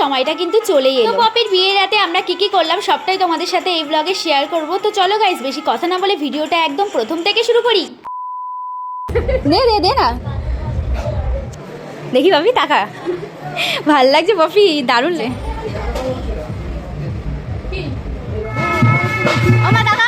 সময়টা কিন্তু চলেই এলো। পপির বিয়ের রাতে আমরা কি কি করলাম সবটাই তোমাদের সাথে এই ব্লগে শেয়ার করব। তো চলো গাইস বেশি কথা না বলে ভিডিওটা একদম প্রথম থেকে শুরু করি। দে দে দে না। দেখি বাপি টাকা ভালো লাগছে পপি দারুণ লে। ও মা টাকা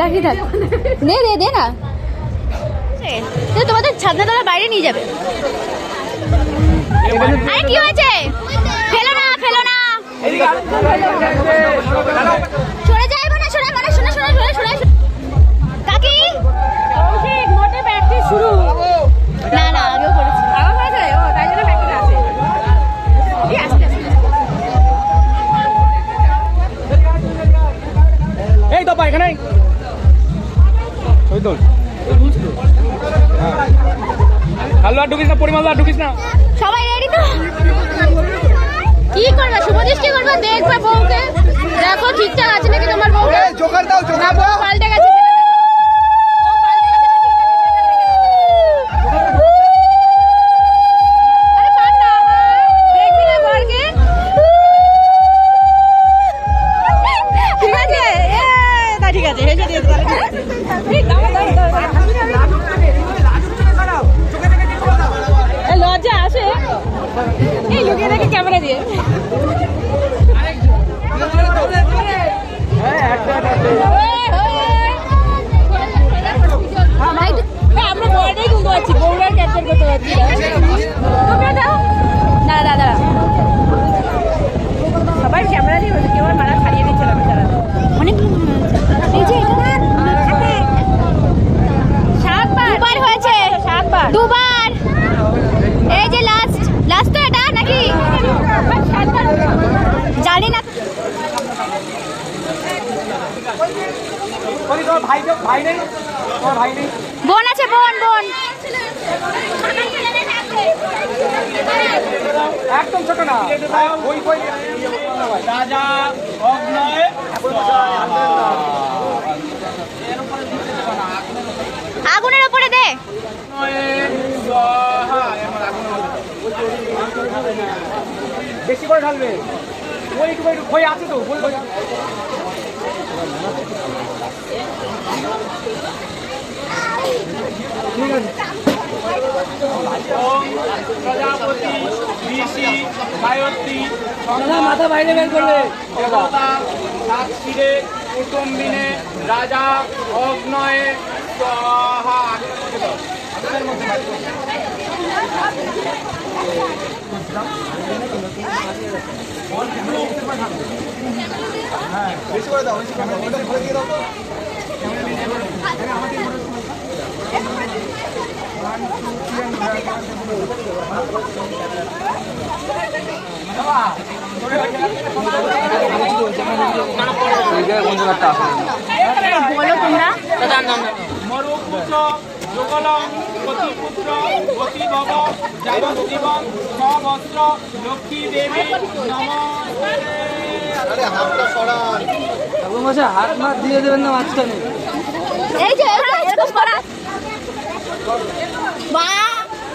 দেখি থাক। দে না তোমাদের বাইরে নিয়ে যাবে। আরে কি হয়েছে? ফেলো না ফেলো না। সরে যাইবো না সরে মানে সরে শোনা কাকি? মোটে শুরু। সবাই রেডি তো? কি করবে? শুভদৃষ্টি করবে? দেখবে বউকে। দেখো ঠিকঠাক আছে নাকি তোমার বউকে জোকার দাও জোকার দাও। পাল্টে গেছে। তোমরা দাও। দাঁড়া দাঁড়া দাঁড়া। সবাই ক্যামেরা দিয়ে বলছে কেউ মারা ছাড়িয়ে দিচ্ছে না বেচারা। অনেক সাতবার হয়েছে। সাতবার। দুবার। এই যে লাস্ট লাস্ট তো এটা নাকি? জানি না। ভাই ভাই নেই? ভাই নেই? বোন আছে বোন বোন। একদম ছোট না। ওই ওই রাজা অগ্নয়। আগুনের ওপরে দে। বেশি করে ঢালবে। ওই একটু বই আছে তো প্রজাপতি ঋষি গায়ত্রী মাথা বাইরে বের করলে দেবতা সাক্ষীরে কুটুম্বিনে রাজা অগ্নয়ে করুন। বলো তোমরা মরুপুত্র যুগলম নমস্তে হাত মাত দিয়ে দেবেন না মাঝখানে এই যে, এরকম করা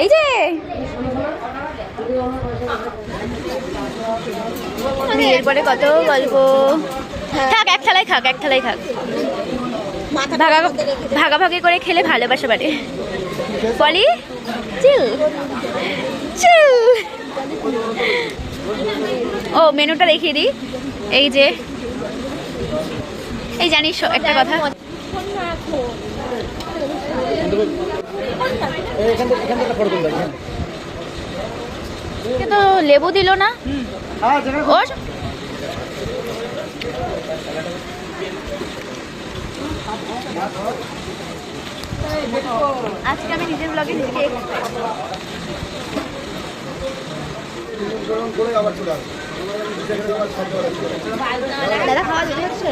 এই যে। বিয়ের পরে কত গল্প থাক এক থালায় খাক এক থালায় খাক। ভাগা ভাগাভাগি করে খেলে ভালোবাসা বাড়ে। বলি চিল। চিল। ও মেনুটা দেখিয়ে দিই। এই যে। এই জানিস একটা কথা। কিন্তু লেবু দিল না? ও আজকে আমি নিজের ব্লগে নিজেকে দাদা খাওয়া দেরি হচ্ছে?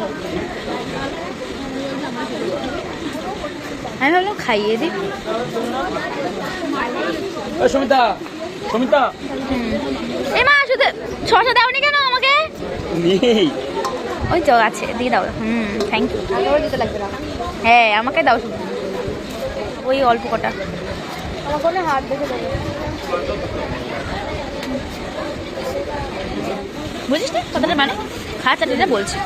আমি ভাবলাম খাইয়ে দিই সুমিতা সুমিতা। এ মা শুধু শশা দাওনি কেন আমাকে? নেই। ওই তো আছে দিয়ে দাও। হুম থ্যাংক ইউ হ্যাঁ আমাকে দাও শুধু। ওই অল্প কটা। হাত দেখে বুঝিস না? কথাটা মানে? খা চাটনিটা বলছি।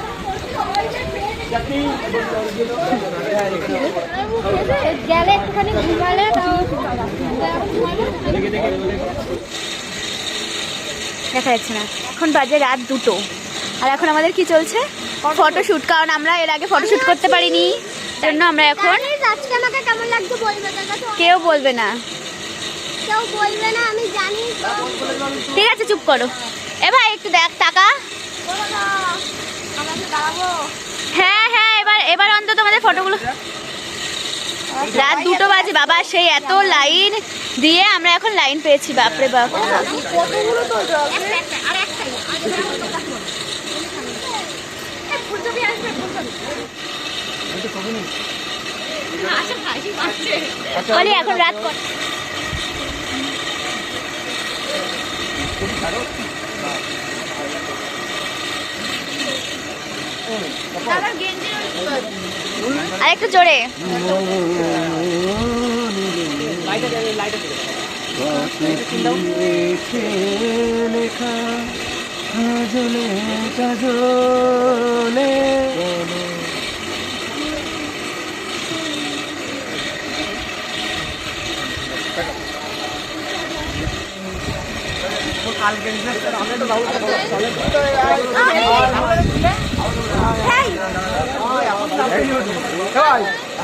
গেলে একটুখানি ঘুমালে দেখা যাচ্ছে না। এখন বাজে রাত দুটো। আর এখন আমাদের কি চলছে? ফটোশ্যুট কারণ আমরা এর আগে ফটোশ্যুট করতে পারিনি। জন্য আমরা এখন কেউ বলবে না। ঠিক আছে চুপ করো। এ ভাই একটু দেখ টাকা বলো না আমরা তো দাঁড়াবো হ্যাঁ হ্যাঁ এবার এবার অন্তত রাত দুটো বাজে বাবা সেই এত লাইন দিয়ে আমরা এখন লাইন পেয়েছি বাপরে বাপ। এখন রাত একটা একটা আর একটাই আর একটা দেখো। এই ফুলকপি আসবে ফুলকপি আচ্ছা ভাই আসছে বলি এখন রাত কত আর একটু জোরে। লেখা কাজলে কাজলে। Hey!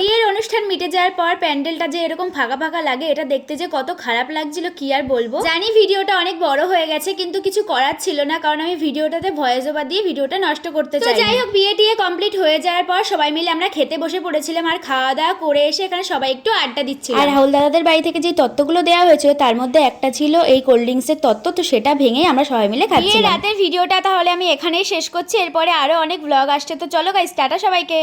বিয়ের অনুষ্ঠান মিটে যাওয়ার পর প্যান্ডেলটা যে এরকম ফাঁকা ফাঁকা লাগে এটা দেখতে যে কত খারাপ লাগছিল কি আর বলব? জানি ভিডিওটা অনেক বড় হয়ে গেছে কিন্তু কিছু করার ছিল না কারণ আমি ভিডিওটাতে ভয়েস ওভার দিয়ে ভিডিওটা নষ্ট করতে চাই যাই হোক বিয়ে টিয়ে কমপ্লিট হয়ে যাওয়ার পর সবাই মিলে আমরা খেতে বসে পড়েছিলাম আর খাওয়া দাওয়া করে এসে এখানে সবাই একটু আড্ডা দিচ্ছিল। আর রাহুল দাদাদের বাড়ি থেকে যে তত্ত্বগুলো দেওয়া হয়েছিল তার মধ্যে একটা ছিল এই কোল্ড ড্রিঙ্কসের তত্ত্ব তো সেটা ভেঙে আমরা সবাই মিলে খাচ্ছি রাতের ভিডিওটা তাহলে আমি এখানেই শেষ করছি এরপরে আরও অনেক ব্লগ আসছে তো চলো গাইস টাটা সবাইকে।